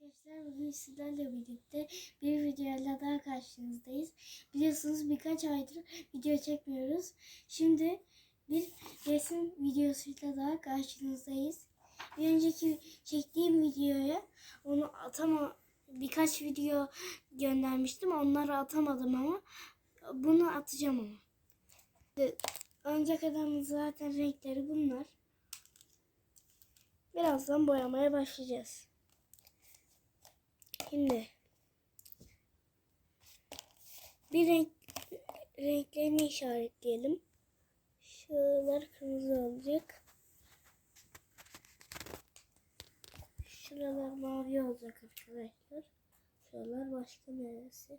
Arkadaşlar bugün sizlerle birlikte bir videoyla daha karşınızdayız. Biliyorsunuz birkaç aydır video çekmiyoruz. Şimdi bir resim videosuyla daha karşınızdayız. Bir önceki çektiğim videoya onu atama birkaç video göndermiştim. Onları atamadım ama bunu atacağım ama. Önce kadar zaten renkleri bunlar. Birazdan boyamaya başlayacağız. Şimdi bir renk renklerini işaretleyelim. Şuralar kırmızı olacak. Şuralar mavi olacak arkadaşlar. Şuralar başka neresi?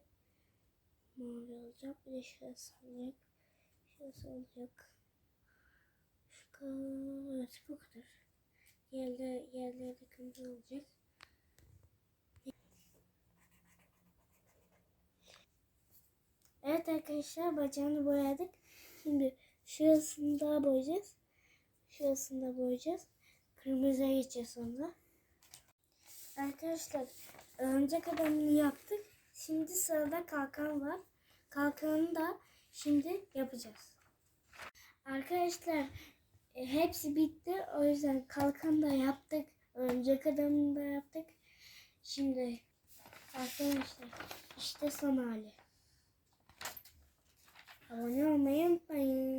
Mavi olacak. Bir de şurası olacak. Şurası olacak. Şu kadar. Evet bu kadar. Yerler, yerlerde kırmızı olacak. Evet arkadaşlar bacağını boyadık. Şimdi şurasını daha boyayacağız. Şurasını da boyayacağız. Kırmızıya geçeceğiz sonra. Arkadaşlar örümcek adamını yaptık. Şimdi sırada kalkan var. Kalkanı da şimdi yapacağız. Arkadaşlar e, hepsi bitti. O yüzden kalkan da yaptık. Örümcek adamını da yaptık. Şimdi arkadaşlar işte son hali. 我要没本